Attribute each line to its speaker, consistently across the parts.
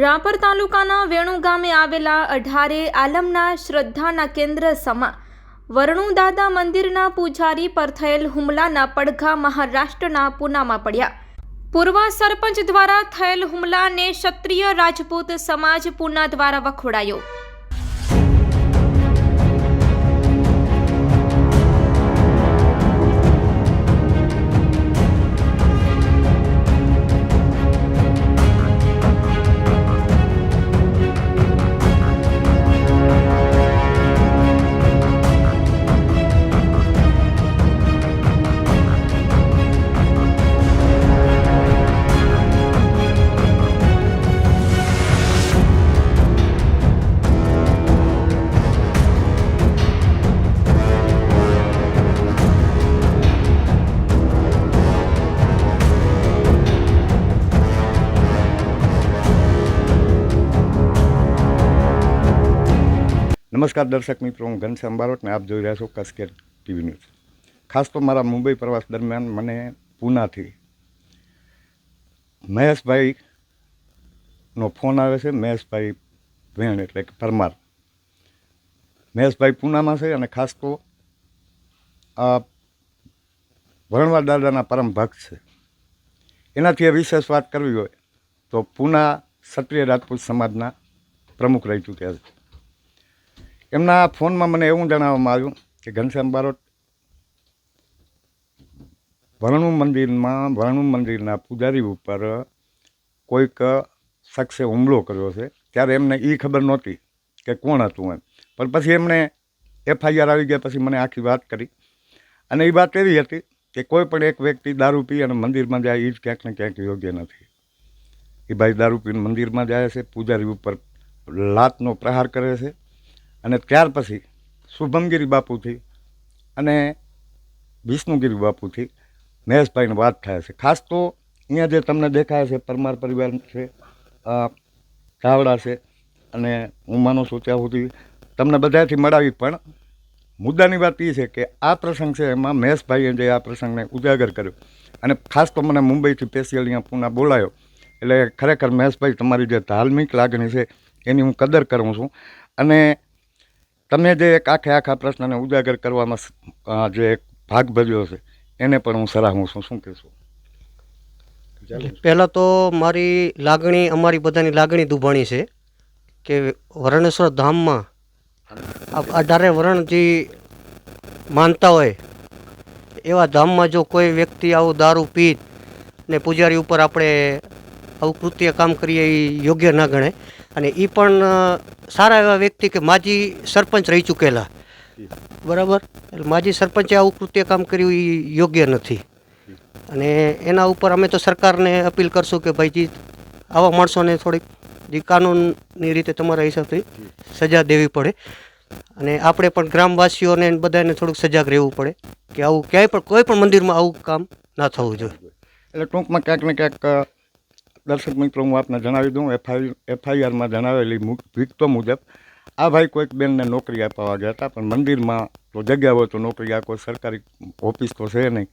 Speaker 1: રાપર તાલુકાના વેણુ ગામે આવેલા અઢારે આલમના શ્રદ્ધાના કેન્દ્ર સમા વરણુદાદા મંદિરના પૂજારી પર થયેલ હુમલાના પડઘા મહારાષ્ટ્રના પૂનામાં પડ્યા. પૂર્વ સરપંચ દ્વારા થયેલ હુમલાને ક્ષત્રિય રાજપૂત સમાજ પૂના દ્વારા વખોડાયો.
Speaker 2: નમસ્કાર દર્શક મિત્રો, હું ઘનશ્યામ બારોટ આપ જોઈ રહ્યા છો કસકેર ટીવી ન્યૂઝ. ખાસ તો મારા મુંબઈ પ્રવાસ દરમિયાન મને પૂનાથી મહેશભાઈનો ફોન આવે છે, મહેશભાઈ ભેણ એટલે કે પરમાર. મહેશભાઈ પૂનામાં છે અને ખાસ તો આ વરણવા દાદાના પરમ ભક્ત છે. એનાથી એ વિશેષ વાત કરવી હોય તો પૂના ક્ષત્રિય રાજપૂત સમાજના પ્રમુખ રહી ચૂક્યા છે. એમના ફોનમાં મને એવું જણાવવામાં આવ્યું કે ઘનશ્યામ બારોટ વરણુ મંદિરમાં, વરણુ મંદિરના પૂજારી ઉપર કોઈક શખ્સે હુમલો કર્યો છે. ત્યારે એમને એ ખબર નહોતી કે કોણ હતું એમ. પણ પછી એમણે એફઆઈઆર આવી ગયા પછી મને આખી વાત કરી. અને એ વાત એવી હતી કે કોઈ પણ એક વ્યક્તિ દારૂ પી અને મંદિરમાં જાય એ જ ક્યાંક ને ક્યાંક યોગ્ય નથી. એ ભાઈ દારૂ પીને મંદિરમાં જાય છે, પૂજારી ઉપર લાતનો પ્રહાર કરે છે. અને ત્યાર પછી શુભમગીરી બાપુથી અને વિષ્ણુગીરી બાપુથી મહેશભાઈને વાત થાય છે. ખાસ તો અહીંયા જે તમને દેખાય છે, પરમાર પરિવાર છે ચાવડા છે, અને હું માનું છું ત્યાં સુધી તમને બધાથી મળાવી, પણ મુદ્દાની વાત એ છે કે આ પ્રસંગ છે એમાં મહેશભાઈએ જે આ પ્રસંગને ઉજાગર કર્યો. અને ખાસ તો મને મુંબઈથી સ્પેશિયલ અહીંયા પૂના બોલાયો. એટલે ખરેખર મહેશભાઈ તમારી જે ધાર્મિક લાગણી છે, એની હું કદર કરું છું. અને તમે જે એક આખે આખા પ્રશ્નને ઉજાગર કરવામાં જે એક ભાગ ભજવ્યો છે, એને પણ હું સરાહું છું. શું કહેશું?
Speaker 3: પહેલાં તો મારી લાગણી, અમારી બધાની લાગણી દુભાણી છે કે વરણેશ્વર ધામમાં અઢારે વરણ માનતા હોય, એવા ધામમાં જો કોઈ વ્યક્તિ આવું દારૂ પીત ને પૂજારી ઉપર આપણે આવું કામ કરીએ એ યોગ્ય ના ગણે અને એ પણ સારા એવા વ્યક્તિ કે માજી સરપંચ રહી ચૂકેલા. બરાબર? એટલે માજી સરપંચે આવું કૃત્ય કામ કર્યું એ યોગ્ય નથી. અને એના ઉપર અમે તો સરકારને અપીલ કરશું કે ભાઈજી, આવા માણસોને થોડીક જે કાનૂનની રીતે તમારા હિસાબથી સજા દેવી પડે. અને આપણે પણ ગ્રામવાસીઓને બધાને થોડુંક સજાગ રહેવું પડે કે આવું ક્યાંય પણ, કોઈ પણ મંદિરમાં આવું કામ ના થવું જોઈએ.
Speaker 2: એટલે ટૂંકમાં ક્યાંક ને ક્યાંક દર્શક મિત્રો, હું આપને જણાવી દઉં, એફઆઈ એફઆઈઆરમાં જણાવેલી વિગતો મુજબ, આ ભાઈ કોઈક બેનને નોકરી આપવા ગયા હતા, પણ મંદિરમાં તો જગ્યા હોય તો નોકરી આ કોઈ સરકારી ઓફિસ તો છે નહીં.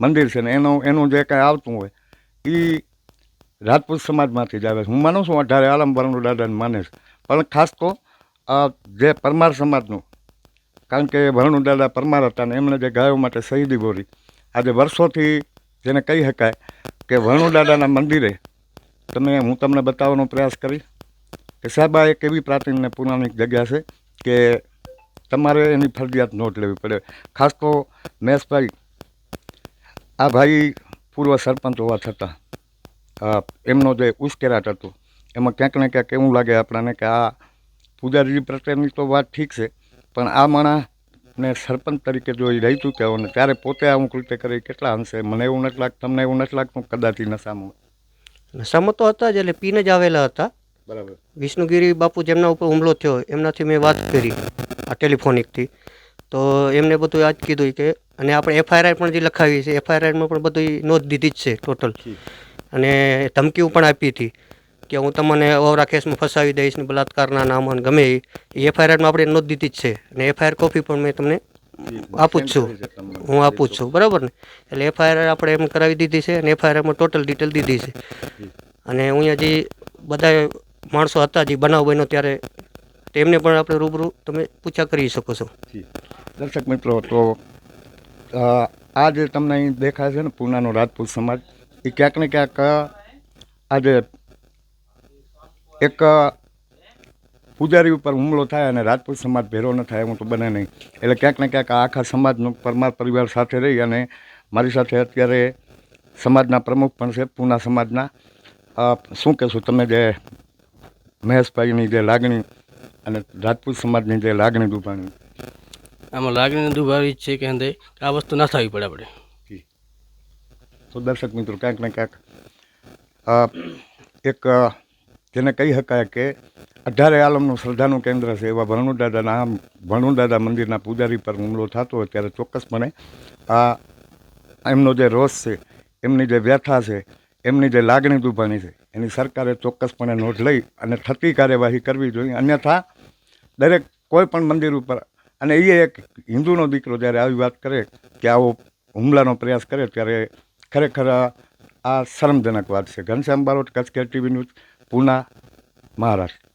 Speaker 2: મંદિર છે ને એનું એનું જે કાંઈ આવતું હોય એ રાજપૂત સમાજમાંથી જ આવે છે. હું માનું છું, અઢારે આલમ વરણુ દાદાને માને છે. પણ ખાસ તો જે પરમાર સમાજનું, કારણ કે વરણુ દાદા પરમાર હતા ને એમણે જે ગાયો માટે શહીદી બોરી આજે વર્ષોથી જેને કહી શકાય કે વરણુ દાદાના મંદિરે તમે, હું તમને બતાવવાનો પ્રયાસ કરીશ. કે સાહેબ આ એક એવી પ્રાચીન ને પૌરાણિક જગ્યા છે કે તમારે એની ફરજિયાત નોટ લેવી પડે. ખાસ તો મહેશભાઈ આ ભાઈ પૂર્વ સરપંચ હોવા છતાં એમનો જે ઉશ્કેરાટ હતો, એમાં ક્યાંક ને ક્યાંક એવું લાગે આપણને કે આ પૂજારી પ્રત્યેની તો વાત ઠીક છે, પણ આ માણસને સરપંચ તરીકે જો એ રહી ચૂક્યા ને ત્યારે પોતે આવું કૃત્ય કરી કેટલા અંશે? મને એવું નથી લાગતું, તમને એવું નથી લાગતું? કદાચ ઈ નશામાં
Speaker 3: નશામાં તો હતા જ એટલે પીને જ આવેલા હતા.
Speaker 2: બરાબર.
Speaker 3: વિષ્ણુગીરી બાપુ જેમના ઉપર હુમલો થયો એમનાથી મેં વાત કરી આ ટેલિફોનિકથી. તો એમને બધું આજ કીધું કે અને આપણે એફઆઈઆર પણ જે લખાવી છે એફઆઈઆરમાં પણ બધી નોંધ દીધી જ છે ટોટલ. અને ધમકીઓ પણ આપી હતી કે હું તમને અવરા કેસમાં ફસાવી દઈશ ને બલાત્કારના નામ અને ગમે એ એફઆઈઆરમાં આપણે નોંધ દીધી જ છે. અને એફઆઈઆર કોપી પણ મેં તમને આપું જ છું. હું આપું જ છું. બરાબર ને? એટલે એફઆઈઆર આપણે એમ કરાવી દીધી છે અને એફઆઈઆરમાં ટોટલ ડિટેલ દીધી છે. અને અહીંયા જે બધા માણસો હતા જે બનાવ બન્યો ત્યારે તેમને પણ આપણે રૂબરૂ તમે પૂછા કરી શકો છો.
Speaker 2: દર્શક મિત્રો તો આ જે તમને અહીં દેખાય છે ને પૂનાનો રાજપૂત સમાજ એ ક્યાંક ને ક્યાંક આજે એક પૂજારી ઉપર હુમલો થાય અને રાજપૂત સમાજ ભેરો ન થાય એવું તો બને નહીં. એટલે ક્યાંક ને ક્યાંક આખા સમાજનો પરમાર પરિવાર સાથે રહી અને મારી સાથે અત્યારે સમાજના પ્રમુખ પણ છે પૂના સમાજના. શું કહેશો તમે જે મહેશભાઈની જે લાગણી અને રાજપૂત સમાજની જે લાગણી દુભાણી?
Speaker 4: આમાં લાગણી દુભાવી છે કે અંદર આ વસ્તુ ના થવી પડે આપણે.
Speaker 2: તો દર્શક મિત્રો ક્યાંક ને ક્યાંક એક જેને કહી શકાય કે અઢારે આલમનું શ્રદ્ધાનું કેન્દ્ર છે, એવા ભરણુદાદાના આમ ભરણુદાદા મંદિરના પૂજારી પર હુમલો થતો હોય ત્યારે ચોક્કસપણે આ એમનો જે રોષ છે, એમની જે વ્યથા છે, એમની જે લાગણી દુભાણી છે, એની સરકારે ચોક્કસપણે નોંધ લઈ અને થતી કાર્યવાહી કરવી જોઈએ. અન્યથા દરેક કોઈ પણ મંદિર ઉપર, અને એ એક હિન્દુનો દીકરો જ્યારે આવી વાત કરે કે આવો હુમલાનો પ્રયાસ કરે ત્યારે ખરેખર આ શરમજનક વાત છે. Ghanshyam Barot, Kutch care TV news Poona Maharashtra